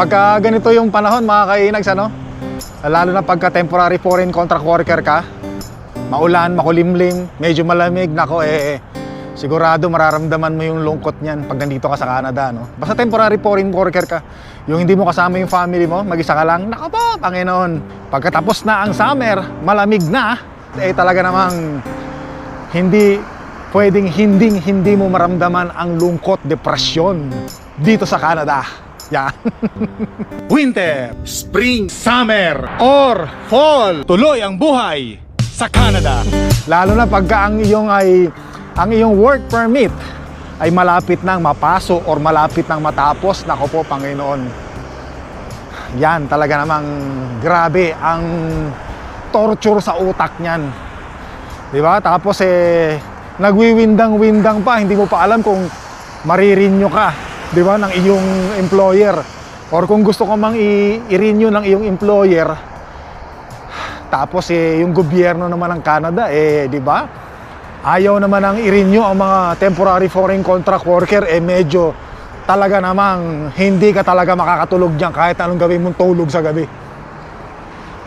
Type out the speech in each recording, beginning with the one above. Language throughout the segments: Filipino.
Pagka ganito yung panahon, mga kainags, ano? Lalo na pagka temporary foreign contract worker ka, maulan, makulimlim, medyo malamig, nako eh, sigurado mararamdaman mo yung lungkot niyan pag nandito ka sa Canada, no? Basta temporary foreign worker ka, yung hindi mo kasama yung family mo, mag-isa ka lang, nako po, Panginoon. Pagkatapos na ang summer, malamig na, eh talaga namang hindi pwedeng hinding hindi mo maramdaman ang lungkot, depresyon dito sa Canada. Yan. Winter, Spring, Summer, or Fall. Tuloy ang buhay sa Canada. Lalo na pagka ang iyong ay ang iyong work permit ay malapit nang mapaso or malapit nang matapos. Nako po, Panginoon. Yan, talaga namang grabe ang torture sa utak niyan. 'Di ba? Tapos eh nagwiwindang-windang pa, hindi mo pa alam kung maririnyo ka, 'di ba, ng iyong employer. Or kung gusto ko mang i-renew ng iyong employer, tapos eh yung gobyerno naman ng Canada eh, 'di ba? Ayaw naman ang i-renew ang mga temporary foreign contract worker eh medyo talaga namang hindi ka talaga makakatulog diyan kahit anong gawin mong tulog sa gabi.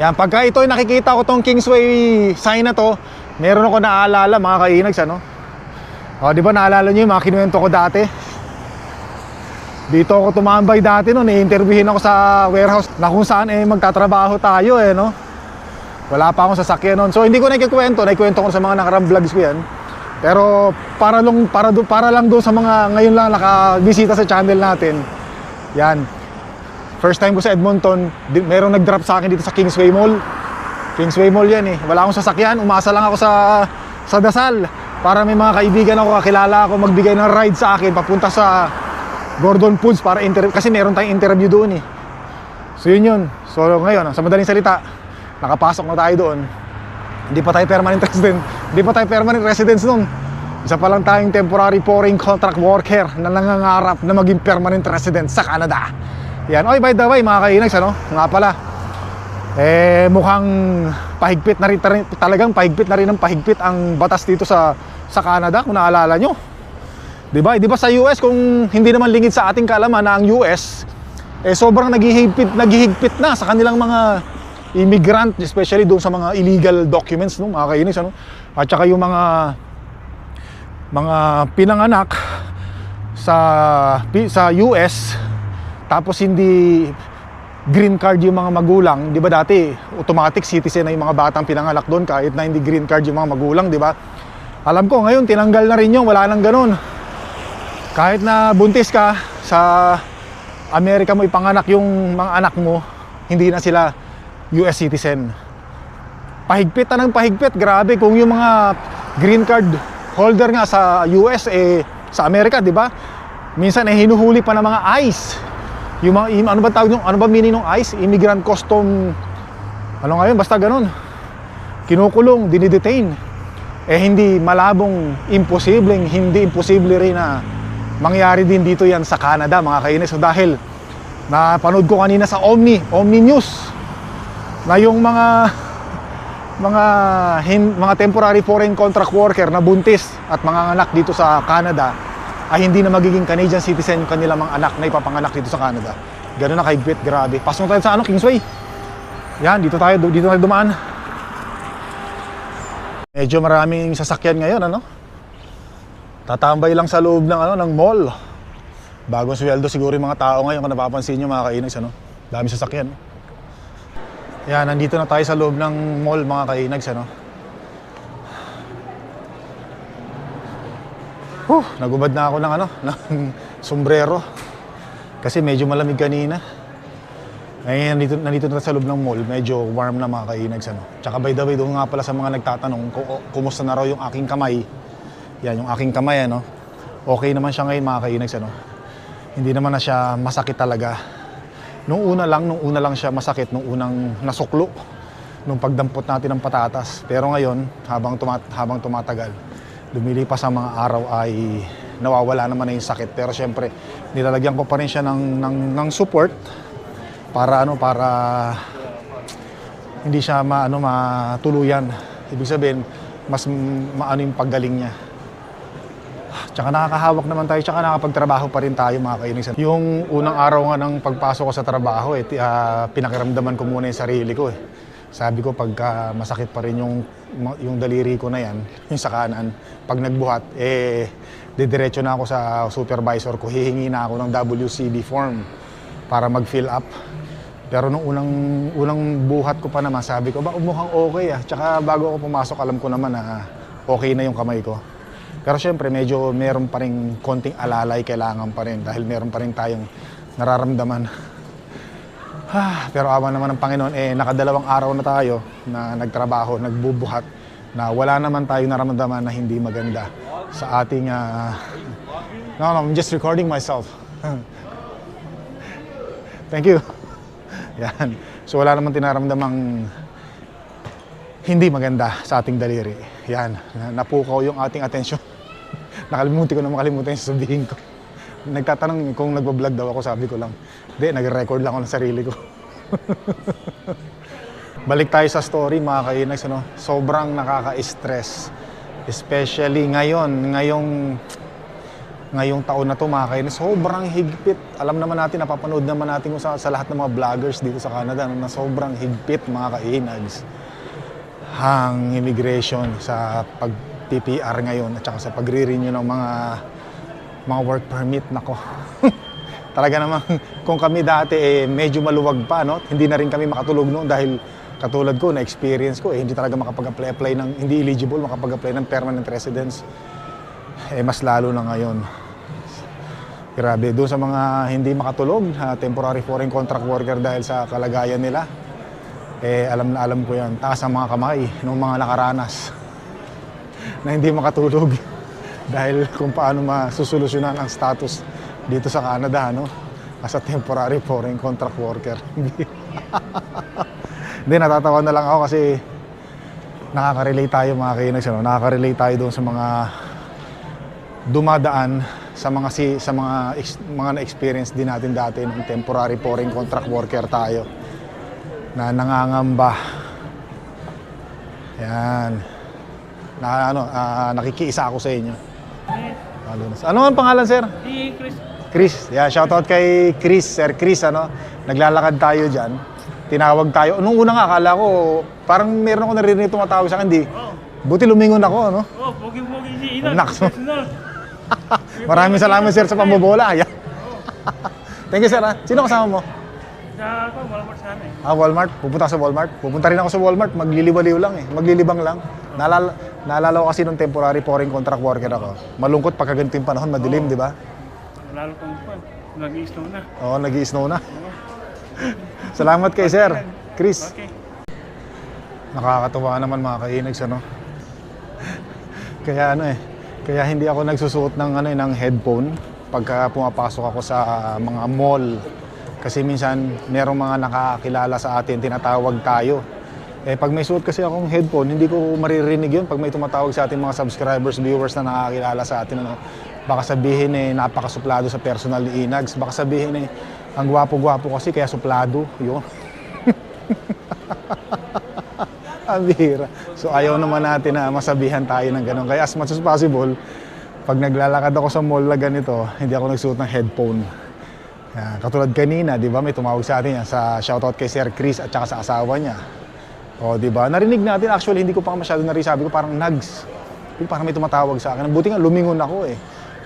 Yan, pagka ito ay nakikita ko tong Kingsway sign na to, meron ako naaalala mga kainags ano. O, di ba naalala niyo yung mga kinuwento ko dati? Dito ako tumambay dati noon, i-interviewin ako sa warehouse na kung saan eh magtatrabaho tayo eh, no? Wala pa akong sasakyan noon. So hindi ko na ikikwento, naikwento ko sa mga nakarang vlogs ko yan. Pero para lang para do, para lang do sa mga ngayon lang nakabisita sa channel natin. Yan. First time ko sa Edmonton, di, merong nag-drop sa akin dito sa Kingsway Mall. Kingsway Mall yan eh. Wala akong sasakyan, umasa lang ako sa sa Dasal para may mga kaibigan ako, kakilala ako magbigay ng ride sa akin papunta sa Gordon Foods para interview kasi meron tayong interview doon eh. So yun yun. So ngayon, sa madaling salita, nakapasok na tayo doon. Hindi pa tayo permanent resident. Hindi pa tayo permanent residents noon. Isa pa lang tayong temporary foreign contract worker na nangangarap na maging permanent resident sa Canada. Yan. Oy, by the way, mga kainags, ano? Nga pala. Eh, mukhang pahigpit na rin, talagang pahigpit na rin ng pahigpit ang batas dito sa sa Canada, kung naalala nyo. 'Di ba? 'Di ba sa US kung hindi naman lingid sa ating kalaman na ang US eh sobrang naghihigpit naghihigpit na sa kanilang mga immigrant, especially doon sa mga illegal documents no, mga kainis ano. At saka yung mga mga pinanganak sa sa US tapos hindi green card yung mga magulang, 'di ba dati automatic citizen na yung mga batang pinanganak doon kahit na hindi green card yung mga magulang, 'di ba? Alam ko ngayon tinanggal na rin yung wala nang ganun. Kahit na buntis ka sa Amerika mo ipanganak yung mga anak mo, hindi na sila US citizen. Pahigpit na ng pahigpit, grabe kung yung mga green card holder nga sa US eh sa Amerika, 'di ba? Minsan eh hinuhuli pa ng mga ICE. Yung mga ano ba tawag yung ano ba meaning ng ICE? Immigrant custom ano ngayon basta ganun. Kinukulong, dinidetain. Eh hindi malabong imposibleng, hindi imposible rin na mangyari din dito yan sa Canada mga kainis. So dahil napanood ko kanina sa Omni, Omni News na yung mga mga hin, mga temporary foreign contract worker na buntis at mga anak dito sa Canada ay hindi na magiging Canadian citizen yung kanilang mga anak na ipapanganak dito sa Canada. Ganun na kahigpit, grabe. Pasok tayo sa ano, Kingsway. Yan, dito tayo, dito tayo dumaan. Medyo maraming sasakyan ngayon, ano? Tatambay lang sa loob ng ano ng mall. Bagong sweldo siguro yung mga tao ngayon kung napapansin nyo mga kainags, ano? Dami sasakyan. Yan, nandito na tayo sa loob ng mall mga kainags, ano? Huh, nagubad na ako ng ano, ng sombrero. Kasi medyo malamig kanina. Ngayon, nandito, nandito na sa loob ng mall, medyo warm na mga kainags, ano? Tsaka by the way, doon nga pala sa mga nagtatanong kung kumusta na raw yung aking kamay. Yan, yung aking kamay, ano? Okay naman siya ngayon mga kainags, ano? Hindi naman na siya masakit talaga. Nung una lang, nung una lang siya masakit, nung unang nasuklo, nung pagdampot natin ng patatas. Pero ngayon, habang, tumat habang tumatagal, lumilipas ang mga araw ay nawawala naman na yung sakit. Pero syempre, nilalagyan ko pa rin siya ng, ng, ng support para ano para hindi siya maano matuluyan. Ibig sabihin, mas maano yung paggaling niya. Tsaka nakakahawak naman tayo, tsaka nakapagtrabaho pa rin tayo mga kainis. Yung unang araw nga ng pagpasok ko sa trabaho, eh, ah, pinakiramdaman ko muna yung sarili ko eh. Sabi ko pagka masakit pa rin yung, yung daliri ko na yan, yung sa kanan, pag nagbuhat, eh, didiretso na ako sa supervisor ko, hihingi na ako ng WCB form para mag-fill up. Pero nung unang, unang buhat ko pa naman, sabi ko, ba mukhang okay ah. Tsaka bago ako pumasok, alam ko naman na okay na yung kamay ko. Pero syempre, medyo meron pa rin konting alalay kailangan pa rin dahil meron pa rin tayong nararamdaman. Ah, pero awa naman ng Panginoon, eh, nakadalawang araw na tayo na nagtrabaho, nagbubuhat, na wala naman tayong naramdaman na hindi maganda sa ating... ah, no, no, I'm just recording myself. Thank you. Yan. So wala naman tinaramdamang hindi maganda sa ating daliri. Yan. Napukaw yung ating atensyon. Nakalimutan ko na makalimutan yung sasabihin ko. Nagtatanong kung nagbablog daw ako, sabi ko lang. Hindi, nag-record lang ako ng sarili ko. Balik tayo sa story mga kainags. Ano? Sobrang nakaka-stress. Especially ngayon, ngayong ngayong taon na to mga kainis, sobrang higpit. Alam naman natin, napapanood naman natin sa, sa lahat ng mga vloggers dito sa Canada no, na sobrang higpit mga kainags. Hang immigration sa pag-PPR ngayon at saka sa pagre-renew ng mga mga work permit nako. Talaga naman kung kami dati eh, medyo maluwag pa no, hindi na rin kami makatulog noon dahil katulad ko na experience ko eh, hindi talaga makapag-apply ng hindi eligible makapag-apply ng permanent residence. Eh mas lalo na ngayon. Grabe, doon sa mga hindi makatulog, ha, temporary foreign contract worker dahil sa kalagayan nila, eh alam na alam ko yan, taas ang mga kamay ng mga nakaranas na hindi makatulog dahil kung paano masusolusyonan ang status dito sa Canada, no? As a temporary foreign contract worker. Hindi, natatawa na lang ako kasi nakaka-relate tayo mga kainags, ano? nakaka-relate tayo doon sa mga dumadaan sa mga si sa mga mga na-experience din natin dati ng temporary foreign contract worker tayo na nangangamba. Yan. Na ano, ah, nakikiisa ako sa inyo. Lalo na sa- Ano ang pangalan, sir? Si Chris, Chris. Yeah, shoutout kay Chris, Sir Chris, ano. Naglalakad tayo diyan. Tinawag tayo. Nung una nga akala ko parang meron ako naririnig tumatawag sa akin, di. Buti lumingon ako, ano. oh, pogi-pogi si Inan. Maraming salamat, sir, sa pambobola. Ayan. Thank you, sir. ah. Sino kasama mo? Sa ako, wala pa sa amin. Ah, Walmart. Pupunta sa Walmart. Pupunta rin ako sa Walmart. Magliliwaliw lang eh. Maglilibang lang. Naalala, naalala ko kasi nung temporary foreign contract worker ako. Malungkot pagka ganito yung panahon, madilim, di ba? Lalo kang pa. Nag-i-snow na. Oo, nag snow na. Salamat kay Sir. Chris. Okay. Nakakatuwa naman mga kainags, ano? Kaya ano eh, kaya hindi ako nagsusuot ng ano eh, ng headphone pagka pumapasok ako sa mga mall. Kasi minsan merong mga nakakilala sa atin, tinatawag tayo. Eh pag may suot kasi akong headphone, hindi ko maririnig yun pag may tumatawag sa ating mga subscribers, viewers na nakakilala sa atin. Ano, baka sabihin eh napakasuplado sa personal ni Inags. Baka sabihin eh ang gwapo-gwapo kasi kaya suplado. Yun. Ang bihira. So ayaw naman natin na masabihan tayo ng ganun. Kaya as much as possible, pag naglalakad ako sa mall na ganito, hindi ako nagsuot ng headphone. Yan. Katulad kanina, di ba, may tumawag sa atin yan, sa shoutout kay Sir Chris at saka sa asawa niya. O, di ba? Narinig natin, actually, hindi ko pa masyado narinig. Sabi ko, parang nags. Parang may tumatawag sa akin. Buti nga, lumingon ako eh.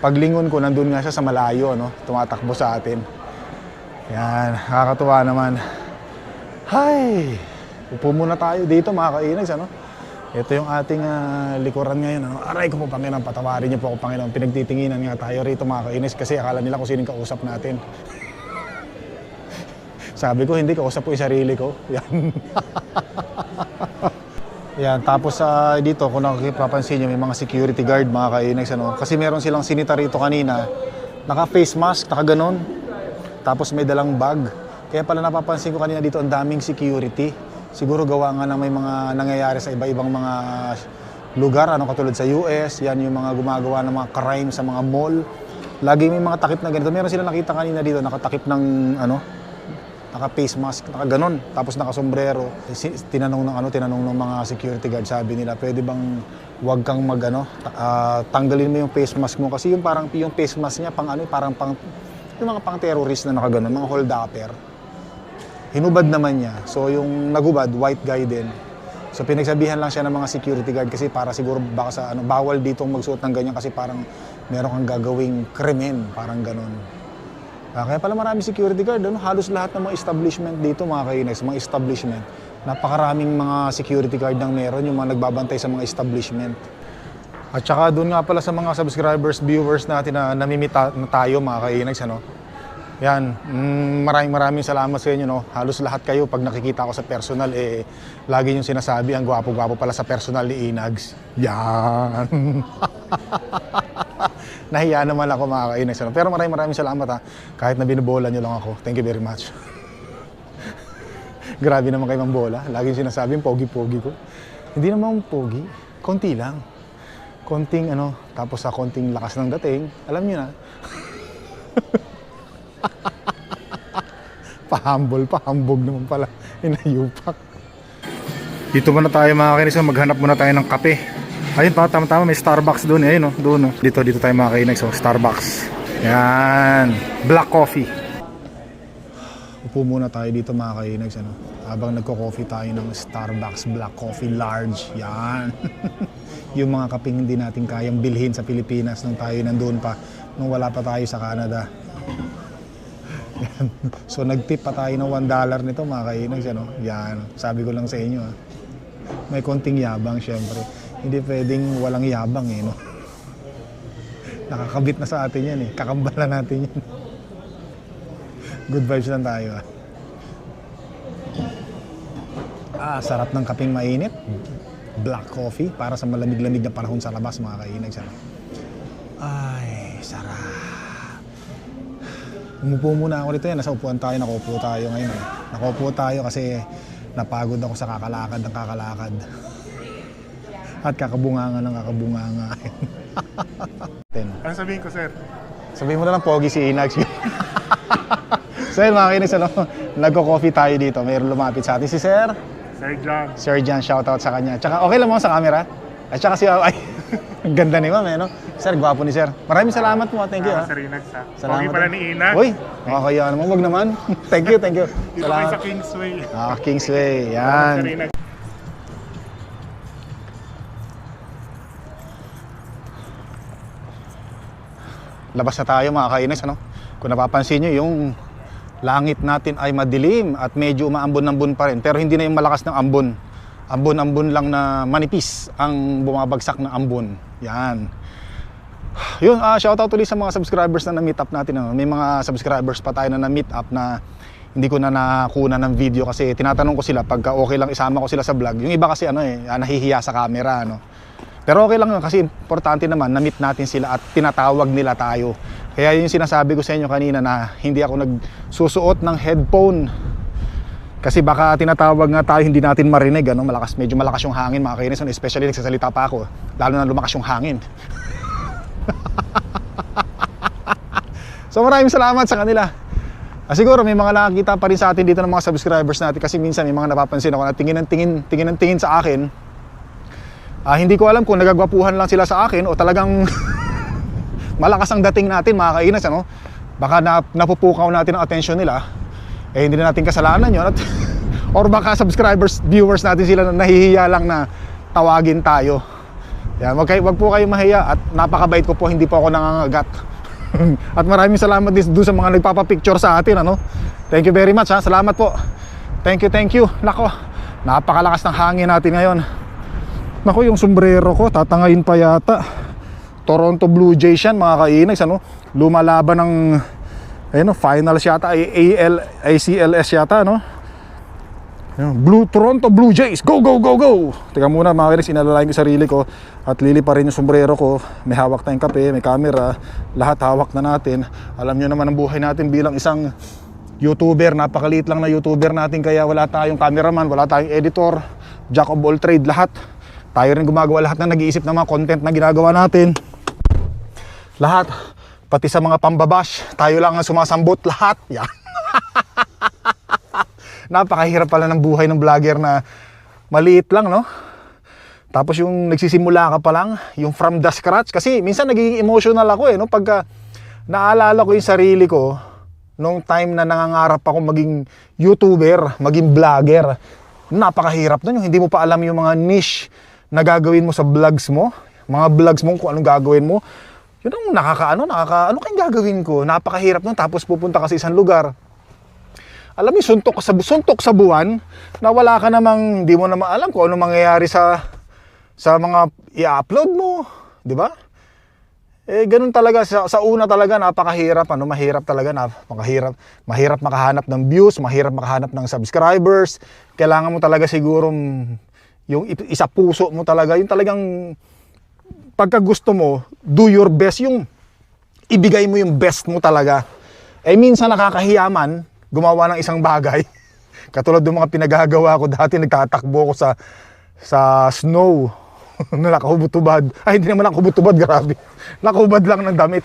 Paglingon ko, nandun nga siya sa malayo, no? Tumatakbo sa atin. Yan, nakakatuwa naman. Hay! Upo muna tayo dito mga kainags, ano? Ito yung ating ah, likuran ngayon, ano? Aray ko po, Panginoon, patawarin niyo po ako, Panginoon. Pinagtitinginan nga tayo rito mga kainags kasi akala nila kung sino kausap natin. Sabi ko, hindi, kausap ko yung sarili ko. Yan. Yan, tapos sa dito, kung nakipapansin nyo, may mga security guard, mga kainags, ano? Kasi meron silang sinita rito kanina, naka-face mask, naka-ganon. Tapos may dalang bag. Kaya pala napapansin ko kanina dito, ang daming security. Siguro gawa nga na may mga nangyayari sa iba-ibang mga lugar, ano katulad sa US, yan yung mga gumagawa ng mga crime sa mga mall. Lagi may mga takip na ganito. Meron sila nakita kanina dito, nakatakip ng ano, naka face mask, naka ganon, tapos naka sombrero. Tinanong ng ano, tinanong ng mga security guard, sabi nila, pwede bang wag kang mag ano, ah, tanggalin mo yung face mask mo kasi yung parang yung face mask niya pang ano, parang pang yung mga pang terrorist na naka ganon, mga hold upper. Hinubad naman niya. So yung nagubad, white guy din. So pinagsabihan lang siya ng mga security guard kasi para siguro baka sa ano, bawal ditong magsuot ng ganyan kasi parang meron kang gagawing krimen, parang ganon. Ah, kaya pala marami security guard, ano? halos lahat ng mga establishment dito mga kainex, mga establishment. Napakaraming mga security guard ang meron, yung mga nagbabantay sa mga establishment. At saka doon nga pala sa mga subscribers, viewers natin na namimita na tayo mga kainex, ano? Yan, mm, maraming maraming salamat sa inyo. No? Halos lahat kayo, pag nakikita ko sa personal, eh, lagi yung sinasabi, ang gwapo-gwapo pala sa personal ni Inags. Yan. Nahiya naman ako mga kainags. Ano? Pero maraming maraming salamat ha. Kahit na binubola nyo lang ako. Thank you very much. Grabe naman kay Mambola. Laging sinasabi yung pogi-pogi ko. Hindi naman pogi. Konti lang. Konting ano, tapos sa konting lakas ng dating, alam nyo na, Pahambol, pahambog naman pala. Inayupak. Dito muna tayo mga kainis. Maghanap muna tayo ng kape. Ayun pa, tama-tama. May Starbucks doon. eh. Ayun, no? doon. No? Dito, dito tayo mga kainis. Oh, Starbucks. Yan. Black coffee. Upo muna tayo dito mga kainis. Ano? Habang nagko-coffee tayo ng Starbucks Black Coffee Large. Yan. yung mga kaping hindi natin kayang bilhin sa Pilipinas nung tayo nandun pa. Nung wala pa tayo sa Canada. So nagtip pa tayo ng 1 dollar nito mga kainags. Ano? Yan. Sabi ko lang sa inyo. Ha. May konting yabang syempre. Hindi pwedeng walang yabang eh. No? Nakakabit na sa atin yan eh. Kakambalan natin yan. Good vibes lang tayo ah. Ah, sarap ng kaping mainit. Black coffee para sa malamig-lamig na panahon sa labas mga kainags. Ano? Ay, sarap. Umupo muna ako dito yan. Nasa upuan tayo, nakaupo tayo ngayon. Eh. Nakaupo tayo kasi napagod ako sa kakalakad ng kakalakad. At kakabunganga ng kakabunganga. Ano sabihin ko, sir? Sabihin mo na lang, pogi si Inags. so yun mga kinis, ano, nagko-coffee tayo dito. Mayroon lumapit sa atin si Sir. Sir John. Sir Jan, shoutout sa kanya. Tsaka okay lang mo sa camera. At tsaka si, ay, ang ganda ni ma'am, eh, no? Sir, gwapo ni Sir. Maraming salamat po, thank you. Ah, ah. Sir Inags, ha? Salamat Pogi pala ni Inag. Uy, nakakaya naman. Wag naman. thank you, thank you. Dito kayo sa. Kingsway. Ah, Kingsway. Sir Yan. Inags. Labas na tayo mga kainis, ano? Kung napapansin nyo, yung langit natin ay madilim at medyo umaambon-ambon pa rin. Pero hindi na yung malakas ng ambon. Ambon-ambon lang na manipis ang bumabagsak na ambon. Yan. Yun, ah shoutout ulit sa mga subscribers na na-meet up natin. Ano? May mga subscribers pa tayo na na-meet up na hindi ko na nakuna ng video kasi tinatanong ko sila pagka okay lang isama ko sila sa vlog. Yung iba kasi ano eh, ah, nahihiya sa camera. Ano? Pero okay lang yun kasi importante naman na-meet natin sila at tinatawag nila tayo. Kaya yung sinasabi ko sa inyo kanina na hindi ako nagsusuot ng headphone kasi baka tinatawag nga tayo hindi natin marinig ano malakas medyo malakas yung hangin mga kainis especially nagsasalita pa ako lalo na lumakas yung hangin so maraming salamat sa kanila Ah, siguro may mga nakakita pa rin sa atin dito ng mga subscribers natin kasi minsan may mga napapansin ako na tingin ng tingin, tingin ng tingin sa akin. Ah, hindi ko alam kung nagagwapuhan lang sila sa akin o talagang malakas ang dating natin mga kainas ano. Baka na, napupukaw natin ang attention nila. Eh hindi na natin kasalanan 'yon at or baka subscribers, viewers natin sila na nahihiya lang na tawagin tayo. Yan, wag, kayo, wag po kayo mahiya at napakabait ko po, hindi po ako nangangagat. at maraming salamat din doon sa mga nagpapapicture sa atin, ano. Thank you very much, ha. Salamat po. Thank you, thank you. Nako, napakalakas ng hangin natin ngayon. Nako, yung sombrero ko, tatangayin pa yata. Toronto Blue Jays yan, mga kainags, ano. Lumalaban ng, ayun, finals yata, AL, ACLS yata, no. Ayun, Blue Toronto Blue Jays. Go go go go. Teka muna mga kinis, inalalayan ko sarili ko at lili pa rin yung sombrero ko. May hawak tayong kape, may camera, lahat hawak na natin. Alam niyo naman ang buhay natin bilang isang YouTuber, napakaliit lang na YouTuber natin kaya wala tayong cameraman, wala tayong editor, jack of all trade, lahat. Tayo rin gumagawa lahat ng nag-iisip ng mga content na ginagawa natin. Lahat, pati sa mga pambabash, tayo lang ang sumasambot lahat. Yan. napakahirap pala ng buhay ng vlogger na maliit lang, no? Tapos yung nagsisimula ka pa lang, yung from the scratch. Kasi minsan nagiging emotional ako eh, no? Pagka naalala ko yung sarili ko, nung time na nangangarap ako maging YouTuber, maging vlogger, napakahirap nun. Yung hindi mo pa alam yung mga niche na gagawin mo sa vlogs mo. Mga vlogs mo kung anong gagawin mo. Yun ang nakakaano, nakaka, ano kayong gagawin ko? Napakahirap nun. Tapos pupunta ka sa isang lugar, alam mo, suntok sa suntok sa buwan na wala ka namang hindi mo naman alam kung ano mangyayari sa sa mga i-upload mo, 'di ba? Eh ganun talaga sa, sa una talaga napakahirap, ano, mahirap talaga na makahirap, mahirap makahanap ng views, mahirap makahanap ng subscribers. Kailangan mo talaga siguro yung isa puso mo talaga, yung talagang pagka gusto mo, do your best yung ibigay mo yung best mo talaga. Eh minsan nakakahiyaman, gumawa ng isang bagay. Katulad ng mga pinagagawa ko dati, nagtatakbo ko sa sa snow na nakahubot-tubad. Ay, hindi naman nakahubot-tubad, grabe. Nakahubad lang ng damit.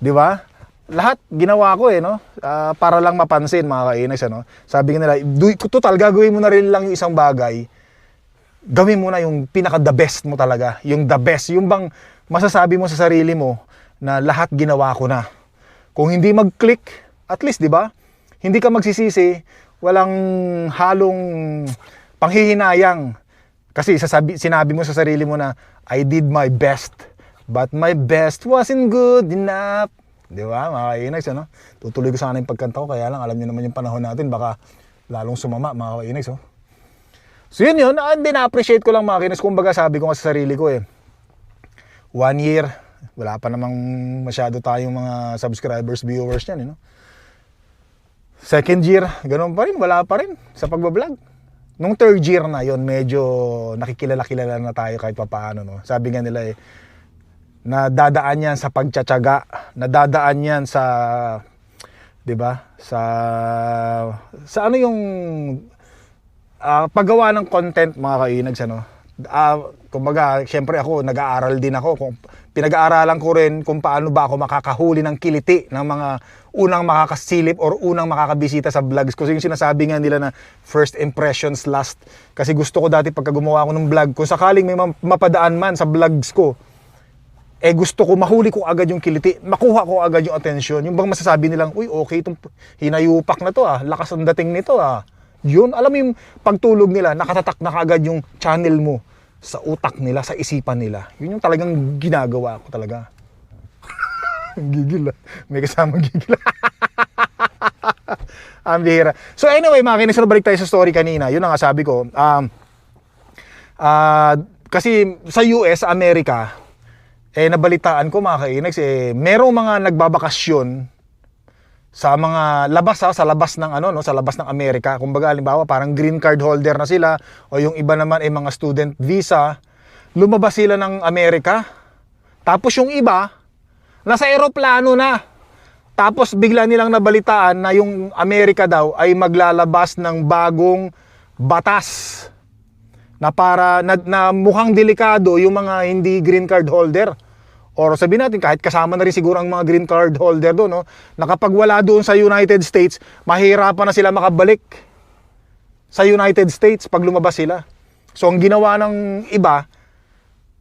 Di ba? Lahat ginawa ko eh, no? Ah, para lang mapansin, mga kainis, ano? Sabi nila, do, total, gagawin mo na rin lang yung isang bagay. Gawin mo na yung pinaka the best mo talaga. Yung the best. Yung bang masasabi mo sa sarili mo na lahat ginawa ko na. Kung hindi mag-click, at least, di ba? Hindi ka magsisisi, walang halong panghihinayang. Kasi sasabi, sinabi mo sa sarili mo na, I did my best, but my best wasn't good enough. Di ba, mga kainags, ano? Tutuloy ko sana yung pagkanta ko, kaya lang, alam niyo naman yung panahon natin, baka lalong sumama, mga kainags, oh. So yun yun, ah, hindi na-appreciate ko lang mga kinis. Kumbaga sabi ko nga sa sarili ko eh, one year, wala pa namang masyado tayong mga subscribers, viewers yan, you know? Second year, ganun pa rin, wala pa rin sa pagbablog. Nung third year na yon medyo nakikilala-kilala na tayo kahit papaano. No? Sabi nga nila eh, nadadaan yan sa pagtsatsaga, nadadaan yan sa, di ba, sa, sa ano yung ah, paggawa ng content mga kainags ano. Ah, kumbaga, syempre ako nag-aaral din ako kung pinag-aaralan ko rin kung paano ba ako makakahuli ng kiliti ng mga unang makakasilip or unang makakabisita sa vlogs ko. So yung sinasabi nga nila na first impressions last. Kasi gusto ko dati pagka gumawa ako ng vlog, kung sakaling may ma- mapadaan man sa vlogs ko, eh gusto ko mahuli ko agad yung kiliti, makuha ko agad yung attention. Yung bang masasabi nilang, uy, okay, itong hinayupak na to ah, lakas ang dating nito ah. Yun, alam mo yung pagtulog nila, nakatatak na kaagad yung channel mo sa utak nila, sa isipan nila. Yun yung talagang ginagawa ko talaga. gigil ah. May kasamang gigil. Ang bihira. So anyway, mga kinis, balik tayo sa story kanina. Yun ang sabi ko. Um, ah, kasi sa US, Amerika, eh nabalitaan ko mga kainags, eh merong mga nagbabakasyon sa mga labas ha, sa labas ng ano no, sa labas ng Amerika. Kumbaga halimbawa parang green card holder na sila o yung iba naman ay mga student visa. Lumabas sila ng Amerika. Tapos yung iba nasa eroplano na. Tapos bigla nilang nabalitaan na yung Amerika daw ay maglalabas ng bagong batas na para na, na mukhang delikado yung mga hindi green card holder. Or sabihin natin kahit kasama na rin siguro ang mga green card holder doon, no, na kapag wala doon sa United States, mahirapan na sila makabalik sa United States pag lumabas sila. So ang ginawa ng iba,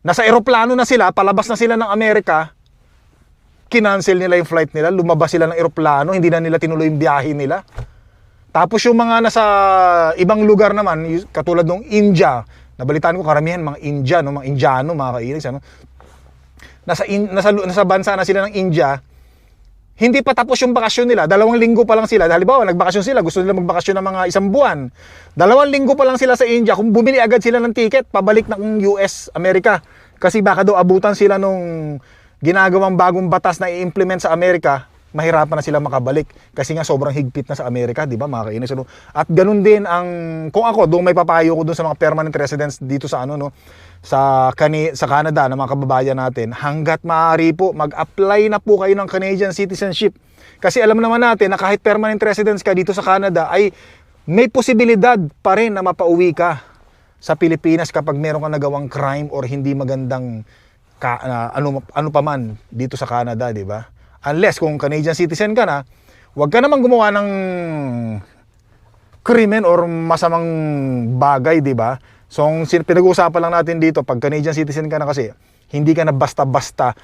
nasa eroplano na sila, palabas na sila ng Amerika, kinancel nila yung flight nila, lumabas sila ng eroplano, hindi na nila tinuloy yung biyahe nila. Tapos yung mga nasa ibang lugar naman, katulad ng India, nabalitaan ko karamihan mga India, no, mga Indiano, mga kainis, ano, nasa, in, nasa, nasa bansa na sila ng India, hindi pa tapos yung bakasyon nila. Dalawang linggo pa lang sila. Halimbawa, nagbakasyon sila. Gusto nila magbakasyon ng mga isang buwan. Dalawang linggo pa lang sila sa India. Kung bumili agad sila ng ticket, pabalik ng US, Amerika. Kasi baka daw abutan sila nung ginagawang bagong batas na i-implement sa Amerika, mahirapan na sila makabalik. Kasi nga sobrang higpit na sa Amerika, di ba mga kainis? Ano? At ganun din ang, kung ako, doon may papayo ko doon sa mga permanent residents dito sa ano, no? sa kani sa Canada na mga kababayan natin, hanggat maaari po mag-apply na po kayo ng Canadian citizenship. Kasi alam naman natin na kahit permanent residence ka dito sa Canada ay may posibilidad pa rin na mapauwi ka sa Pilipinas kapag meron ka nagawang crime or hindi magandang ka, ah, ano ano pa man dito sa Canada, di ba? Unless kung Canadian citizen ka na, huwag ka naman gumawa ng krimen or masamang bagay, di ba? So, ang pinag-uusapan lang natin dito, pag Canadian citizen ka na kasi, hindi ka na basta-basta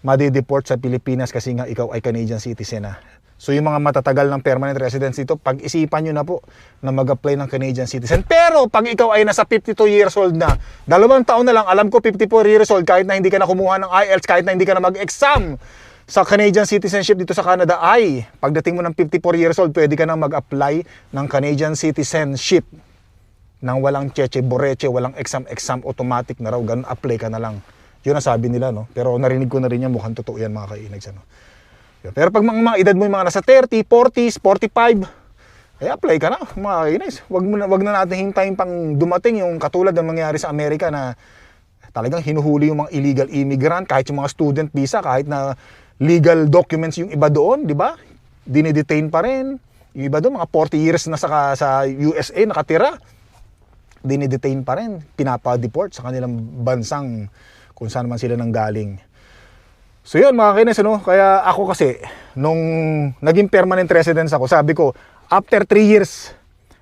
madideport sa Pilipinas kasi nga ikaw ay Canadian citizen na. So yung mga matatagal ng permanent residence dito, pag-isipan nyo na po na mag-apply ng Canadian citizen. Pero pag ikaw ay nasa 52 years old na, dalawang taon na lang, alam ko 54 years old, kahit na hindi ka na kumuha ng IELTS, kahit na hindi ka na mag-exam sa Canadian citizenship dito sa Canada ay, pagdating mo ng 54 years old, pwede ka na mag-apply ng Canadian citizenship nang walang cheche boreche, walang exam-exam, automatic na raw, ganun, apply ka na lang. Yun ang sabi nila, no? Pero narinig ko na rin yan, mukhang totoo yan mga kainags, ano? Yun. Pero pag mga, mga edad mo yung mga nasa 30, 40s, 45, eh apply ka na, mga kainags. Wag, mo na, wag na natin hintayin pang dumating yung katulad ng nangyari sa Amerika na talagang hinuhuli yung mga illegal immigrant, kahit yung mga student visa, kahit na legal documents yung iba doon, di ba? Dinidetain pa rin. Yung iba doon, mga 40 years na sa, sa USA nakatira dinidetain pa rin, pinapa-deport sa kanilang bansang kung saan man sila nanggaling. So yun mga kinis, ano? kaya ako kasi, nung naging permanent residence ako, sabi ko, after 3 years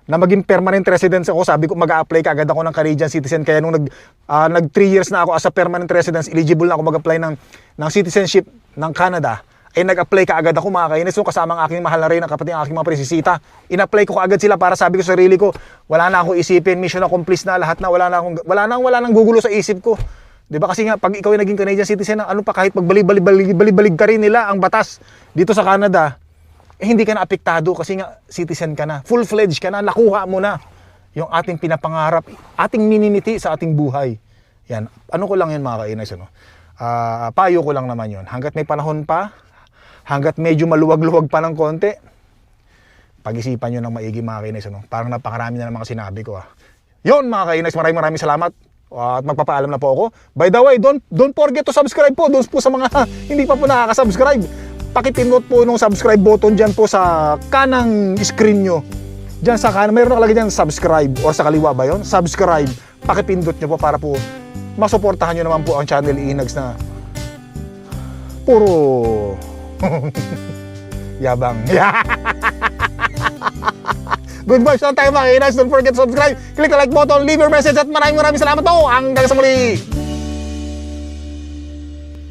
na maging permanent residence ako, sabi ko mag-a-apply ka ako ng Canadian citizen. Kaya nung nag, ah, nag 3 years na ako as a permanent residence, eligible na ako mag-apply ng, ng citizenship ng Canada, ay nag-apply ka agad ako mga kainis. So kasama ang aking mahal na rin, ang kapatid ng aking mga presisita. In-apply ko agad sila para sabi ko sa sarili ko, wala na akong isipin, mission accomplished na, lahat na, wala na akong, wala na, wala nang gugulo sa isip ko. 'Di ba kasi nga pag ikaw ay naging Canadian citizen, ano pa kahit magbalib-balib ka rin nila ang batas dito sa Canada, eh hindi ka na apektado kasi nga citizen ka na. Full-fledged ka na, nakuha mo na yung ating pinapangarap, ating minimiti sa ating buhay. Yan. Ano ko lang yun mga kainis, ano? Ah, payo ko lang naman yun. Hanggat may panahon pa, hanggat medyo maluwag-luwag pa ng konti, pag-isipan nyo ng maigi mga kainis, ano? Parang napakarami na ng mga sinabi ko, ah. Yun mga kainis, maraming maraming salamat. At magpapaalam na po ako. By the way, don't, don't forget to subscribe po. Doon po sa mga hindi pa po nakaka-subscribe. Pakipindot po nung subscribe button dyan po sa kanang screen nyo. Dyan sa kanan, mayroon nakalagay dyan subscribe or sa kaliwa ba yon? Subscribe. Pakipindot nyo po para po masuportahan nyo naman po ang channel Inags na puro yabang. Good vibes lang tayo mga Inags. Don't forget to subscribe. Click the like button, leave your message at maraming maraming salamat po. Hanggang sa muli.